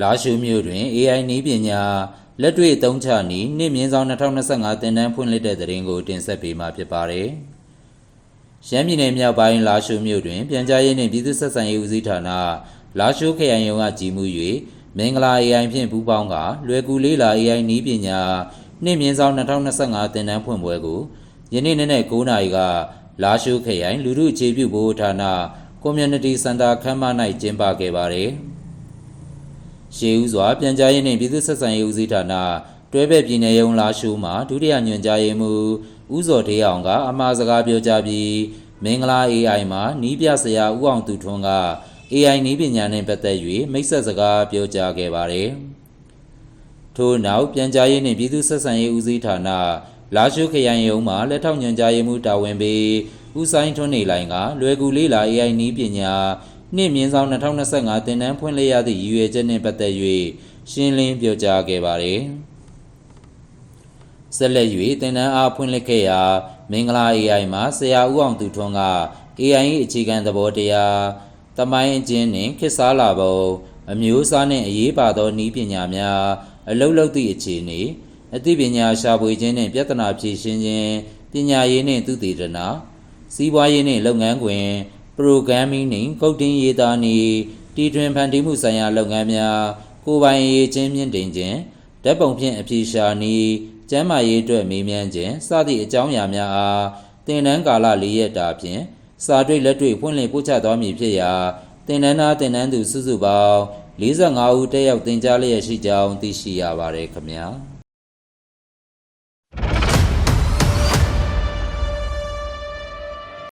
လာရှုမြို့တွင် AI နည်းပညာလက်တွေ့အသုံးချနည်းနှစ်မြင်းဆောင်2025တင်တန်းဖွင့်လှစ်တဲ့သတင်းကိုတင်ဆက်ပေးမှာဖြစ်ပါတယ်။ရှမ်းပြည်နယ်မြောက်ပိုင်းလာရှုမြို့တွင် ပြန်ကြားရေးနှင့်ပြည်သူ့ဆက်ဆံရေးဦးစီးဌာနလာရှုခရိုင်ရုံးကကြီးမှု၍မင်္ဂလာ AI ဖြင့်ပူးပေါင်းကလွယ်ကူလေးလာ AI နည်းပညာနှစ်မြင်းဆောင်2025တင်တန်းဖွင့်ပွဲကိုယနေ့နေ့နဲ့9နာရီကလာရှုခရိုင်လူထုအခြေပြုဘိုးဌာန Community Center ခမ်းမ၌ကျင်းပခဲ့ပါတယ်။ ရှေးဦးစွာပြန်ကြားရေးနှင့်ပြည်သူ့ဆက်ဆံရေးဦးစီးဌာနတွဲဘက်ပြည်နယ်ရုံးလာရှိုးမှဒုတိယညွှန်ကြားရေးမှူးဦးစောထေးအောင်ကအမှားစကားပြောကြားပြီးမင်္ဂလာ AI မှာနီးပြဆရာဦးအောင်သူထွန်းက AI နီးပညာနှင့်ပတ်သက်၍မိတ်ဆက်စကားပြောကြားခဲ့ပါတယ်။ထို့နောက်ပြန်ကြားရေးနှင့်ပြည်သူ့ဆက်ဆံရေးဦးစီးဌာနလာရှိုးခရိုင်ရုံးမှလက်ထောက်ညွှန်ကြားရေးမှူးတာဝန်ပေးဦးဆိုင်ထွန်းနေလိုင်ကလွယ်ကူလေးလာ AI နီးပညာ နှစ်မြင်းဆောင်2025တင်နန်းဖွင့်လှစ်ရသည့်ရည်ရွယ်ချက်နှင့်ပတ်သက်၍ရှင်းလင်းပြောကြားခဲ့ပါသည်။ဆက်လက်၍တင်နန်းအားဖွင့်လှစ်ခဲ့ရာမင်္ဂလာ AI မှာဆရာဦးအောင်သူထွန်းက AI ၏အခြေခံသဘောတရားတမိုင်းအကျဉ်းနှင့်ခေတ်စားလာပုံအမျိုးအစားနှင့်အရေးပါသောနည်းပညာများအလုတ်လုတ်သည့်အခြေအနေအသိပညာရှာဖွေခြင်းနှင့်ပြဿနာဖြေရှင်းခြင်းပညာရေးနှင့်သုတေသနစီးပွားရေးနှင့်လုပ်ငန်းခွင် programming နှင့် coding ရေးသားနည်းတီထွင်ဖန်တီးမှုဆိုင်ရာလုပ်ငန်းများကိုယ်ပိုင်ရေးချင်းမြင့်တင်ခြင်းဓာတ်ပုံဖြင့်အဖြေရှာနည်းကျန်းမာရေးအတွက်မေးမြန်းခြင်းစသည့်အကြောင်းအရာများအားသင်တန်းကာလ၄ရက်တာဖြင့်စာတွေ့လက်တွေ့ဖွင့်လှစ်ပို့ချသွားမည်ဖြစ်ရာသင်တန်းသားသင်တန်းသူစုစုပေါင်း45ဦးတက်ရောက်သင်ကြားလျက်ရှိကြောင်းသိရှိရပါတယ်ခင်ဗျာ။